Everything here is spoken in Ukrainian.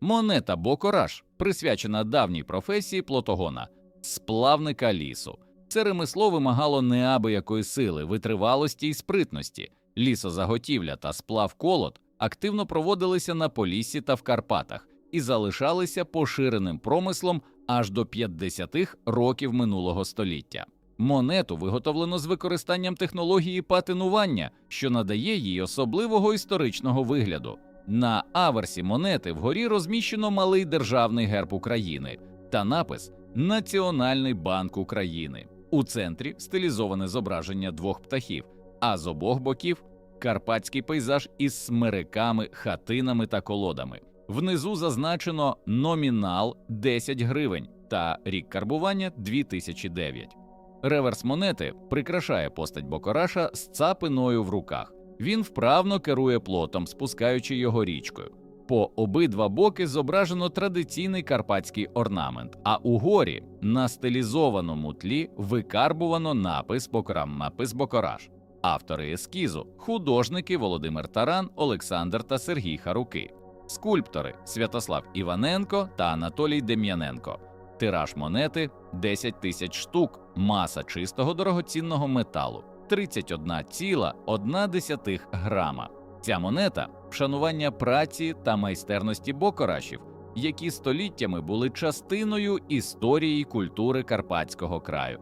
Монета Бокораж присвячена давній професії плотогона, сплавника лісу. Це ремесло вимагало неабиякої сили, витривалості і спритності. Лісозаготівля та сплав колод активно проводилися на Поліссі та в Карпатах і залишалися поширеним промислом аж до 50-х років минулого століття. Монету виготовлено з використанням технології патинування, що надає їй особливого історичного вигляду. На аверсі монети вгорі розміщено малий державний герб України та напис Національний банк України. У центрі стилізоване зображення двох птахів, а з обох боків карпатський пейзаж із смериками, хатинами та колодами. Внизу зазначено номінал 10 гривень та рік карбування 2009. Реверс монети прикрашає постать Бокораша з цапиною в руках. Він вправно керує плотом, спускаючи його річкою. По обидва боки зображено традиційний карпатський орнамент, а угорі на стилізованому тлі викарбувано напис Бокорам, напис Бокораж. Автори ескізу художники Володимир Таран, Олександр та Сергій Харуки, скульптори Святослав Іваненко та Анатолій Дем'яненко. Тираж монети 10 тисяч штук, маса чистого дорогоцінного металу 31,1 грама. Ця монета вшанування праці та майстерності бокорашів, які століттями були частиною історії культури Карпатського краю.